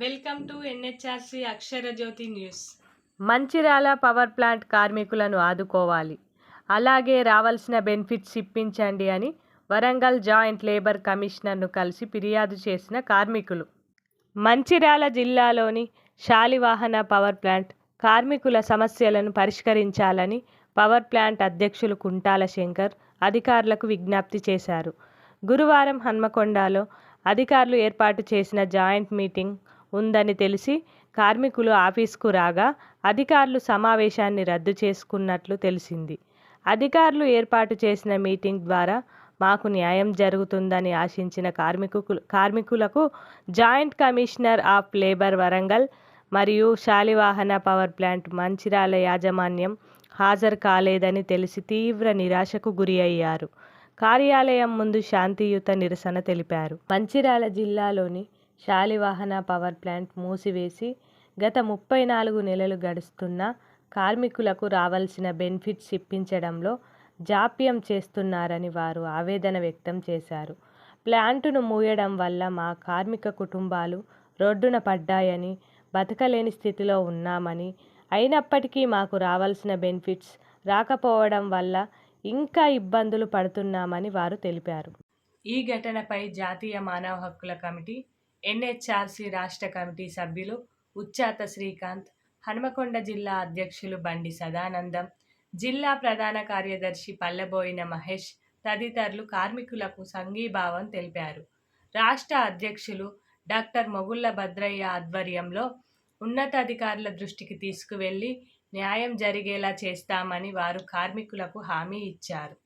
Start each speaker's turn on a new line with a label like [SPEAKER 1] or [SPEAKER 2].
[SPEAKER 1] Welcome to NHRC Akshara Jyoti news.
[SPEAKER 2] Mancherial power plant కార్మికులను ఆదుకోవాలి. అలాగే రావాల్సిన బెనిఫిట్స్ ఇప్పించండి అని వరంగల్ జాయింట్ లేబర్ కమిషనర్ను కలిసి ఫిర్యాదు చేసిన కార్మికులు. మంచిర్యాల జిల్లాలోని శాలివాహన పవర్ ప్లాంట్ కార్మికుల సమస్యలను పరిష్కరించాలని పవర్ ప్లాంట్ అధ్యక్షులు కుంటాల శంకర్ అధికారులకు విజ్ఞప్తి చేశారు. గురువారం హన్మకొండలో అధికారులు ఏర్పాటు చేసిన జాయింట్ మీటింగ్ ఉందని తెలిసి కార్మికులు ఆఫీసుకు రాగా అధికారులు సమావేశాన్ని రద్దు చేసుకున్నట్లు తెలిసింది. అధికారులు ఏర్పాటు చేసిన మీటింగ్ ద్వారా మాకు న్యాయం జరుగుతుందని ఆశించిన కార్మికులు కార్మికులకు joint commissioner of labour Warangal మరియు శాలివాహన పవర్ ప్లాంట్ మంచిరాల యాజమాన్యం హాజరు కాలేదని తెలిసి తీవ్ర నిరాశకు గురి అయ్యారు. కార్యాలయం ముందు శాంతియుత నిరసన తెలిపారు. మంచిర్యాల జిల్లాలోని శాలివాహన పవర్ ప్లాంట్ మూసివేసి గత ముప్పై నాలుగు నెలలు గడుస్తున్న కార్మికులకు రావాల్సిన బెనిఫిట్స్ ఇప్పించడంలో జాప్యం చేస్తున్నారని వారు ఆవేదన వ్యక్తం చేశారు. ప్లాంటును మూయడం వల్ల మా కార్మిక కుటుంబాలు రోడ్డున పడ్డాయని బతకలేని స్థితిలో ఉన్నామని అయినప్పటికీ మాకు రావాల్సిన బెనిఫిట్స్ రాకపోవడం వల్ల ఇంకా ఇబ్బందులు పడుతున్నామని వారు తెలిపారు.
[SPEAKER 1] ఈ ఘటనపై జాతీయ మానవ హక్కుల కమిటీ ఎన్హెచ్ఆర్సీ రాష్ట్ర కమిటీ సభ్యులు ఉచ్చాత శ్రీకాంత్ హనుమకొండ జిల్లా అధ్యక్షులు బండి సదానందం జిల్లా ప్రధాన కార్యదర్శి పల్లెబోయిన మహేష్ తదితరులు కార్మికులకు సంఘీభావం తెలిపారు. రాష్ట్ర అధ్యక్షులు డాక్టర్ మొగుళ్ళ భద్రయ్య ఆధ్వర్యంలో ఉన్నతాధికారుల దృష్టికి తీసుకువెళ్ళి న్యాయం జరిగేలా చేస్తామని వారు కార్మికులకు హామీ ఇచ్చారు.